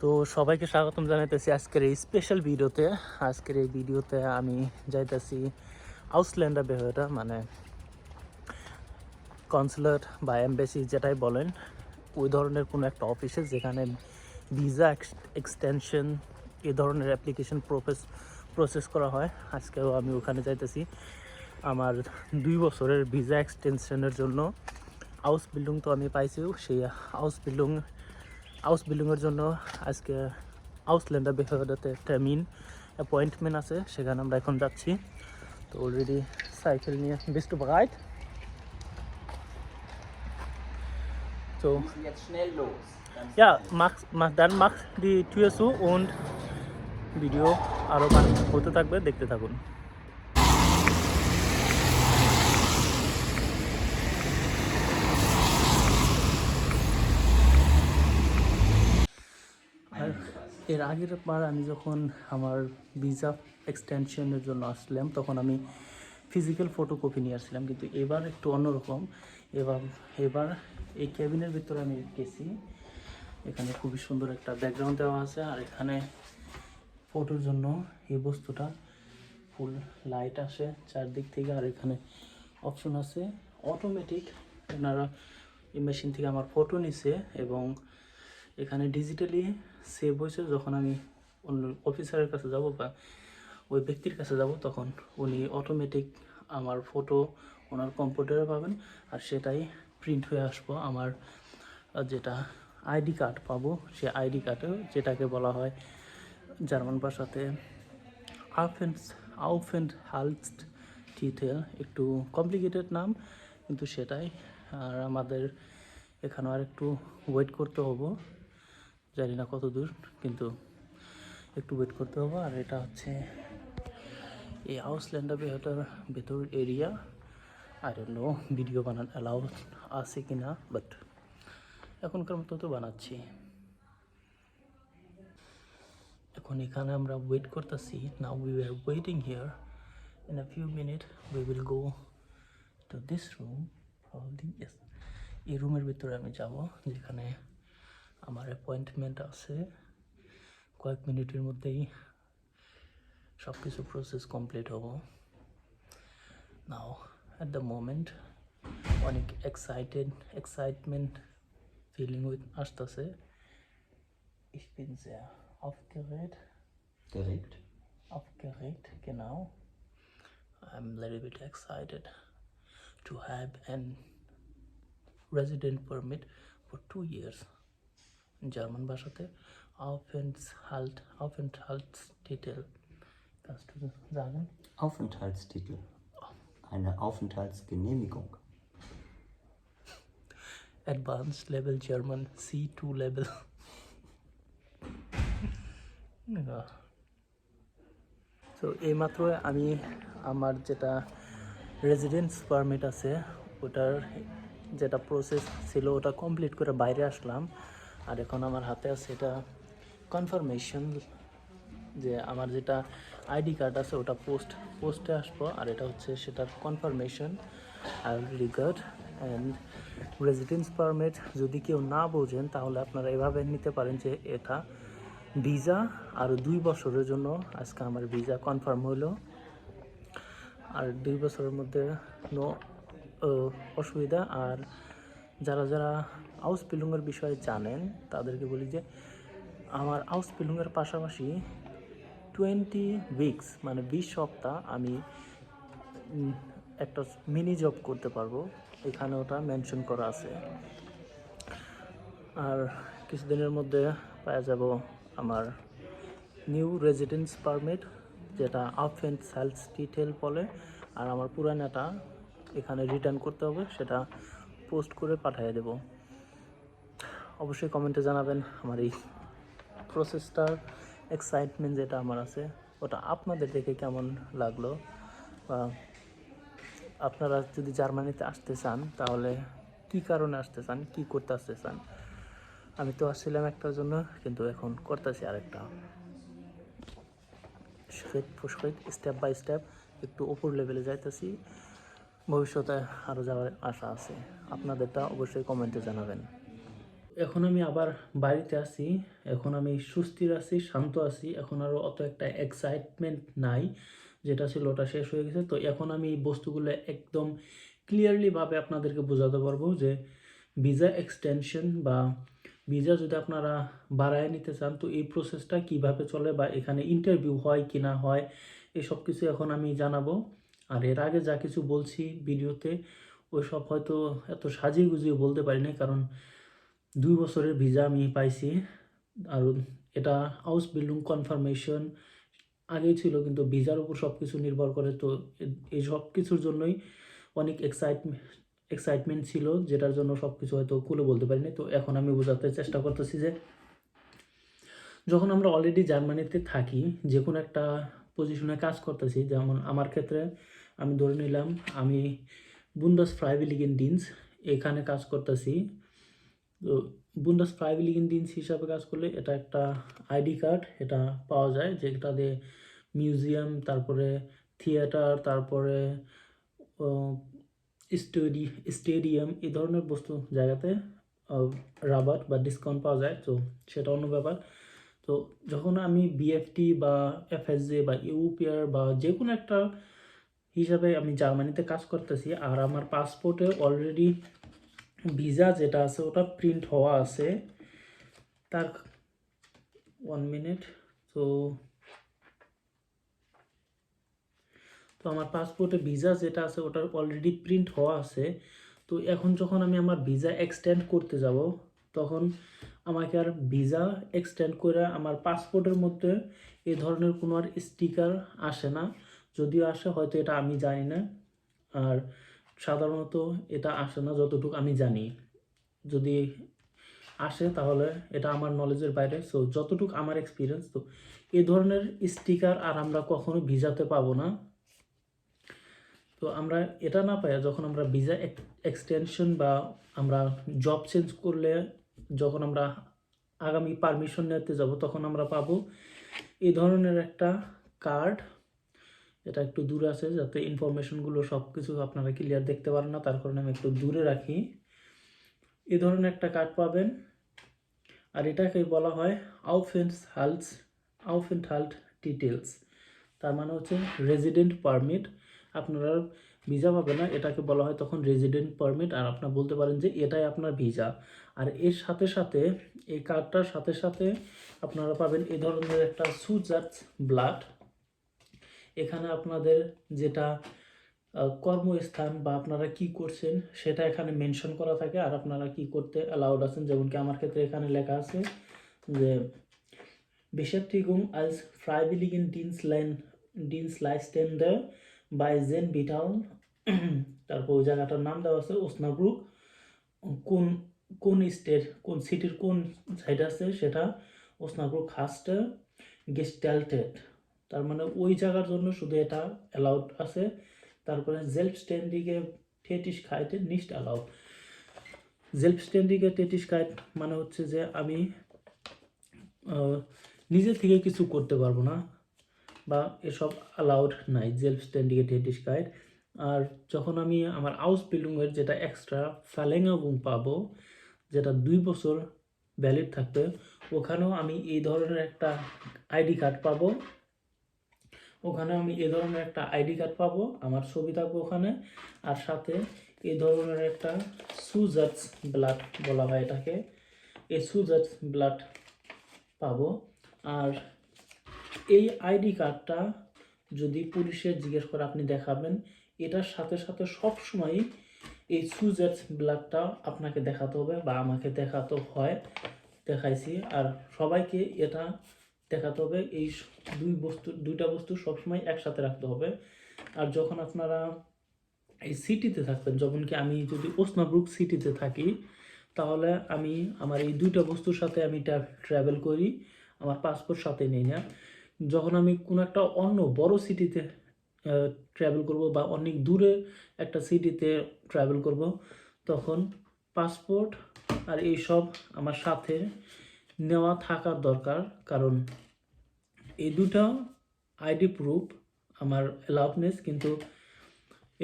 তো সবাইকে স্বাগতম জানাইতেছি আজকের এই স্পেশাল ভিডিওতে আজকের এই ভিডিওতে আমি যাইতেছি আউসল্যান্ডার বেহটা মানে কনসুলেট বা এমবেসি যেটাই বলেন, ওই ধরনের কোনো একটা অফিসে যেখানে ভিসা এক্সটেনশন এ ধরনের অ্যাপ্লিকেশন প্রসেস প্রসেস করা হয়। আজকেও আমি ওখানে যাইতেছি। আমার দুই বছরের ভিসা এক্সটেনশনের জন্য। হাউস বিল্ডিং তো আমি পাইছি, সেই হাউস বিল্ডিং হাউস বিল্ডিংয়ের জন্য আজকে আউসল্যান্ডার বেহাদাতে একটা মিন অ্যাপয়েন্টমেন্ট আছে সেখানে আমরা এখন যাচ্ছি তো অলরেডি সাইকেল নিয়ে best bright So, jetzt schnell los. Ja, mach, mach, dann mach die Tür zu und video আরও হতে থাকবে দেখতে থাকুন আর এর আগের বার আমি যখন আমার ভিসা এক্সটেনশনের জন্য আসলাম, তখন আমি ফিজিক্যাল ফটোকপি নিয়ে আসছিলাম। কিন্তু এবার একটু অন্যরকম। এবার এবার এই ক্যাবিনের ভিতরে আমি গেছি। এখানে খুবই সুন্দর একটা ব্যাকগ্রাউন্ড দেওয়া আছে। আর এখানে ফটোর জন্য এই বস্তুটা ফুল লাইট আসে চারদিক থেকে। আর এখানে অপশন আছে অটোমেটিক ওনারা এই মেশিন থেকে আমার ফটো নিছে এবং এখানে ডিজিটালি সেভ হয়েছে, যখন আমি অন্য অফিসারের কাছে যাব বা ওই ব্যক্তির কাছে যাব, তখন উনি অটোমেটিক আমার ফটো ওনার কম্পিউটারে পাবেন আর সেটাই প্রিন্ট হয়ে আসব। আমার যেটা আইডি কার্ড পাবো সে আইডি কার্ডে যেটাকে বলা হয় জার্মান ভাষাতে আউফেন্স আউফেন্ড হালস্ট টিটেল একটু কমপ্লিকেটেড নাম, কিন্তু সেটাই। আর আমাদের এখানে আর একটু ওয়েট করতে হব। জানি না কত দূর, কিন্তু একটু ওয়েট করতে হবে। আর এটা হচ্ছে এই আউসল্যান্ডার বেহটার ভেতর area I don't know video বানান অ্যালাউ আছে কি না বাট এখনকার মতো তো বানাচ্ছি। এখন এখানে আমরা ওয়েট করতেছি। Now we are waiting here in a few minute we will go to this room probably yes এই রুমের ভিতরে আমি যাব, যেখানে আমার অ্যাপয়েন্টমেন্ট আছে কয়েক মিনিটের মধ্যেই সব কিছু প্রসেস কমপ্লিট হব নাও অ্যাট দ্য মোমেন্ট অনেক এক্সাইটেড এক্সাইটমেন্ট ফিলিং উইথ আসতেছে Ich bin sehr aufgeregt. Geregt. Aufgeregt, genau. I'm a little bit excited to have an resident permit for two years. German ভাষাতে Aufenthalt, Aufenthaltstitel. Kannst du sagen? Aufenthaltstitel. Eine Aufenthaltsgenehmigung. Advanced Level German C2 Level. তো এইমাত্র আমি আমার যেটা residence permit আছে ওটার যেটা process ছিল ওটা কমপ্লিট করে বাইরে আসলাম আর এখন আমার হাতে আছে এটা কনফার্মেশন যে আমার যেটা আইডি কার্ড আছে ওটা পোস্ট পোস্টে আসব। আর এটা হচ্ছে সেটার কনফার্মেশন আর রিগার্ড অ্যান্ড রেজিডেন্স পারমিট যদি কেউ না বোঝেন, তাহলে আপনারা এভাবে নিতে পারেন যে এটা ভিসা আর দুই বছরের জন্য আজকে আমার ভিসা কনফার্ম হলো। আর দুই বছরের মধ্যে নো অসুবিধা। আর যারা যারা হাউস পিলুংয়ের বিষয়ে জানেন, তাদেরকে বলি যে আমার হাউস পিলুংয়ের পাশাপাশি টোয়েন্টি উইকস মানে বিশ সপ্তাহ আমি একটা মিনি জব করতে পারব। এখানে ওটা মেনশন করা আছে। আর কিছুদিনের মধ্যে পাওয়া যাব আমার নিউ রেজিডেন্স পারমিট, যেটা আপ অ্যান্ড সেলস ডিটেল বলে। আর আমার পুরানাটা এখানে রিটার্ন করতে হবে, সেটা পোস্ট করে পাঠিয়ে দেব। অবশ্যই কমেন্টে জানাবেন আমার এই প্রসেসটার এক্সাইটমেন্ট যেটা আমার আছে, ওটা আপনাদের দেখে কেমন লাগল? বা আপনারা যদি জার্মানিতে আসতে চান, তাহলে কি কারণে আসতে চান, কি করতে আসতে চান? আমি তো আসছিলাম একটার জন্য, কিন্তু এখন করতেছি আরেকটা। Step step step by step একটু উপর লেভেলে যাইতেছি। ভবিষ্যতে আরও যাওয়ার আশা আছে। আপনাদেরটা অবশ্যই কমেন্টে জানাবেন। এখন আমি আবার বাড়িতে আছি, এখন আমি সুস্থির আছি, শান্ত আছি, এখন আরও অত একটা এক্সাইটমেন্ট নাই, যেটা ছিল ওটা শেষ হয়ে গেছে। তো এখন আমি এই বস্তুগুলো একদম ক্লিয়ারলিভাবে আপনাদেরকে বোঝাতে পারব যে ভিসা এক্সটেনশন বা ভিসা যদি আপনারা বাড়ায় নিতে চান, তো এই প্রসেসটা কীভাবে চলে বা এখানে ইন্টারভিউ হয় কি না হয় এসব কিছু এখন আমি জানাব। আর এর আগে যা কিছু বলছি ভিডিওতে, ওই সব হয়তো এত সাজিয়ে গুজিয়ে বলতে পারি পারিনি, কারণ দুই বছরের ভিসা আমি পাইছি আর এটা হাউস বিল্ডিং কনফার্মেশন আগেই ছিল, কিন্তু ভিসার উপর সব কিছু নির্ভর করে তো এই সব কিছুর জন্যই অনেক এক্সাইটমেন্ট এক্সাইটমেন্ট ছিল যেটার জন্য সব কিছু হয়তো খুলে বলতে পারিনি তো এখন আমি বোঝাতে চেষ্টা করতেছি যে, যখন আমরা অলরেডি জার্মানিতে থাকি যে কোনো একটা পজিশনে কাজ করতেছি, যেমন আমার ক্ষেত্রে আমি ধরে নিলাম, আমি বুন্দাস ফ্রাইভিলিগেন ডিন্স এখানে কাজ করতেছি। তো বুন্দাস ফ্রাইভিলিগেন ডিন্স হিসাবে কাজ করলে এটা একটা আইডি কার্ড এটা পাওয়া যায় যেটা দিয়ে মিউজিয়াম তারপরে থিয়েটার তারপরে স্টেডি স্টেডিয়াম এই ধরনের বস্তু জায়গাতে রাবার বা ডিসকাউন্ট পাওয়া যায়। তো সেটা অন্য ব্যাপার। তো যখন আমি বিএফটি বা এফএসজে বা ইউপিআর বা যে কোনো একটা হিসাবে আমি জার্মানিতে কাজ করতেছি, আর আমার পাসপোর্টে অলরেডি ভিসা যেটা আছে, ওটা প্রিন্ট হওয়া আছে। তার ওয়ান মিনিট তো তো আমার পাসপোর্টে ভিজা যেটা আছে ওটার অলরেডি প্রিন্ট হওয়া আছে। তো এখন যখন আমি আমার ভিসা এক্সটেন্ড করতে যাব, তখন আমাকে আর ভিসা এক্সটেন্ড করে আমার পাসপোর্টের মধ্যে এই ধরনের কোনো আর স্টিকার আসে না। যদিও আসে, হয়তো এটা আমি জানি না। আর সাধারণত এটা আসে না, যতটুকু আমি জানি। যদি আসে তাহলে এটা আমার নলেজের বাইরে। সো যতটুকু আমার এক্সপিরিয়েন্স তো এই ধরনের স্টিকার আর আমরা কখনো ভিজাতে পাবো না। তো আমরা এটা না পাই যখন আমরা ভিসা এক্সটেনশন বা আমরা জব চেঞ্জ করলে যখন আমরা আগামী পারমিশন নিতে যাব, তখন আমরা পাবো এই ধরনের একটা কার্ড এটা একটু দূরে আছে, যাতে ইনফরমেশনগুলো সব কিছু আপনারা ক্লিয়ার দেখতে পারেন না। তার কারণে আমি একটু দূরে রাখি। এই ধরনের একটা কার্ড পাবেন। আর এটাকে বলা হয় আউফেন্স হালস আউফেন্ট হাল্ট ডিটেলস তার মানে হচ্ছে রেজিডেন্ট পারমিট আপনারা ভিসা পাবে না, এটাকে বলা হয় তখন রেজিডেন্ট পারমিট আর আপনার বলতে পারেন যে এটাই আপনার ভিসা আর এর সাথে সাথে, এই কার্ডটার সাথে সাথে আপনারা পাবেন এ ধরনের একটা সুজার্স ব্লাড এখানে আপনাদের যেটা কর্মস্থান বা আপনারা কি করছেন সেটা এখানে মেনশন করা থাকে আর আপনারা কি করতে অ্যালাউড আছেন। যেমন কি আমার ক্ষেত্রে এখানে লেখা আছে যে Beschäftigung als Freiwilligen Dienstlein, Dienstleistende bei Zen Vital তারপর ওই জায়গাটার নাম দেওয়া আছে ওসনাব্রুক কোন কোন স্টেট, কোন সিটির কোন সাইড আছে সেটা ওসনাব্রুক হাস্টে গেস্টাল্টেড তার মানে ওই জায়গার জন্য শুধু এটা অ্যালাউড আছে। তারপরে জেলফস্ট্যান্ডিগে অ্যালাউড nicht erlaubt জেলফস্ট্যান্ডিগে Tätigkeit মানে হচ্ছে যে আমি নিজে থেকে কিছু করতে পারব না বা এসব অ্যালাউড নাই সেলফ স্ট্যান্ডিং Tätigkeit আর যখন আমি আমার হাউস বিল্ডিংয়ের যেটা এক্সট্রা ফ্যালেঙ্গাবুং পাবো, যেটা দুই বছর ভ্যালিড থাকবে, ওখানেও আমি এই ধরনের একটা আইডি কার্ড পাবো। ওখানে আমি এ ধরনের একটা আইডি কার্ড পাবো, আমার ছবি থাকবে ওখানে, আর সাথে এ ধরনের একটা সুজার্স ব্লাড বলা হয় এটাকে এই সুজার্স ব্লাড পাবো। আর এই আইডি কার্ডটা যদি পুলিশের জিজ্ঞেস করে আপনি দেখাবেন, এটার সাথে সাথে সবসময় এই সুজার্স ব্লাডটা আপনাকে দেখাতে হবে বা আমাকে দেখাতে হয়, দেখাইছি। আর সবাইকে এটা দেখাতে হবে। এই দুই বস্তু, দুইটা বস্তু সবসময় একসাথে রাখতে হবে। আর যখন আপনারা এই সিটিতে থাকবেন, যখন কি আমি যদি ওসনাব্রুক সিটিতে থাকি, তাহলে আমি আমার এই দুইটা বস্তুর সাথে আমি ট্রাভেল করি, আমার পাসপোর্ট সাথে নেই না যখন আমি কোনো একটা অন্য বড় সিটিতে ট্রাভেল করব বা অনেক দূরে একটা সিটিতে ট্রাভেল করব, তখন পাসপোর্ট আর এইসব আমার সাথে নেওয়া থাকার দরকার, কারণ এই দুটো আইডি প্রুফ আমার অ্যালাউডনেস কিন্তু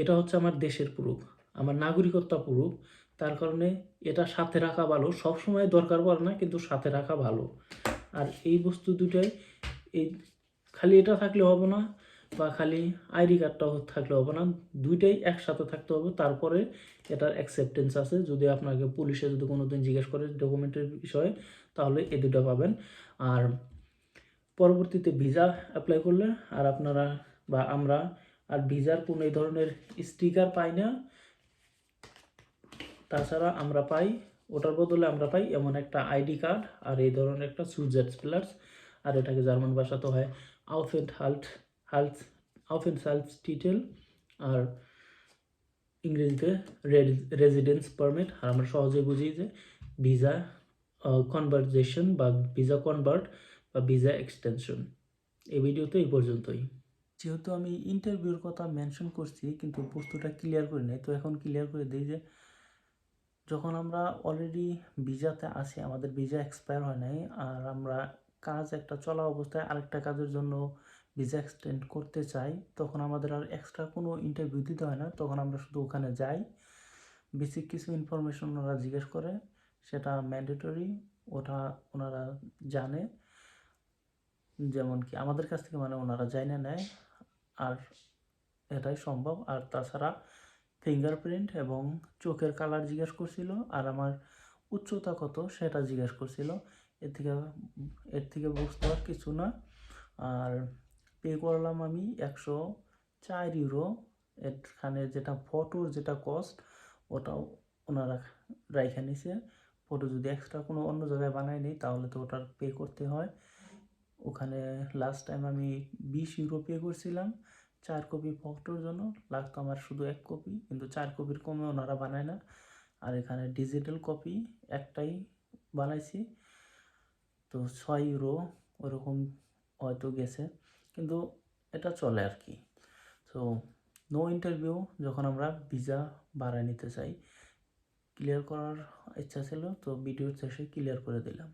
এটা হচ্ছে আমার দেশের প্রুফ আমার নাগরিকত্ব প্রুফ তার কারণে এটা সাথে রাখা ভালো সব সময় দরকার পড়ে না, কিন্তু সাথে রাখা ভালো। আর এই বস্তু দুটাই, এই খালি এটা থাকলে হবে না, বা খালি আইডি কার্ডটাও থাকলে হবে না, দুইটাই একসাথে থাকতে হবে। তারপরে এটার অ্যাকসেপ্টেন্স আছে। যদি আপনাকে পুলিশে যদি কোনো দিন জিজ্ঞেস করে ডকুমেন্টের বিষয়ে তাহলে এই দুটো পাবেন। আর পরবর্তীতে ভিসা অ্যাপ্লাই করলে আর আপনারা বা আমরা আর ভিসার কোনো এই ধরনের স্টিকার পাই না। তাছাড়া আমরা পাই, ওটার বদলে আমরা পাই এমন একটা আইডি কার্ড আর এই ধরনের একটা সুজেট প্লাস আর এটাকে জার্মান ভাষাতে হয় আউফেন্ট হাল্ট হাল্ট আউফেন্ট হাল্ট টিটেল আর ইংরেজিতে রেজিডেন্স পারমিট আর আমরা সহজে বুঝি যে ভিসা কনভারজেশন বা ভিসা কনভার্ট বা ভিসা এক্সটেনশন এই ভিডিওতে এই পর্যন্তই। যেহেতু আমি ইন্টারভিউর কথা মেনশন করছি, কিন্তু বস্তুটা ক্লিয়ার করি নাই, তো এখন ক্লিয়ার করে দিই যে, যখন আমরা অলরেডি ভিসাতে আসি আমাদের ভিসা এক্সপায়ার হয় নাই, আর আমরা কাজ একটা চলা অবস্থায় আরেকটা কাজের জন্য ভিসা এক্সটেন্ড করতে চাই, তখন আমাদের আর এক্সট্রা কোনো ইন্টারভিউ দিতে হয় না। তখন আমরা শুধু ওখানে যাই। বেসিক কিছু ইনফরমেশন ওরা জিজ্ঞেস করে। সেটা ম্যান্ডেটরি ওটা ওনারা জানে। যেমন কি আমাদের কাছ থেকে মানে ওনারা জানে নেয়, আর এটাই সম্ভব। আর তাছাড়া ফিঙ্গারপ্রিন্ট এবং চোখের কালার জিজ্ঞেস করছিল, আর আমার উচ্চতা কত সেটা জিজ্ঞেস করছিল। এর থেকে এর থেকে বুঝতে আর কিছু না। আর পে করলাম আমি একশো চার ইউরো এখানে যেটা ফটোর যেটা কস্ট ওটাও ওনারা রাইখা নিছে। ফটো যদি এক্সট্রা কোনো অন্য জায়গায় বানাই নিই, তাহলে তো ওটার পে করতে হয়। ওখানে লাস্ট টাইম আমি বিশ ইউরো পে করছিলাম, চার কপি ফটোর জন্য। লাগতো আমার শুধু এক কপি কিন্তু চার কপির কমে ওনারা বানায় না। আর এখানে ডিজিটাল কপি একটাই বানাইছি। তো ছয় ইউরো ওরকম হয়তো গেছে। কিন্তু এটা চলে আর কি। তো নো ইন্টারভিউ যখন আমরা ভিসা বাড়ায় নিতে চাই। ক্লিয়ার করার ইচ্ছা ছিল তো ভিডিওর শেষে ক্লিয়ার করে দিলাম।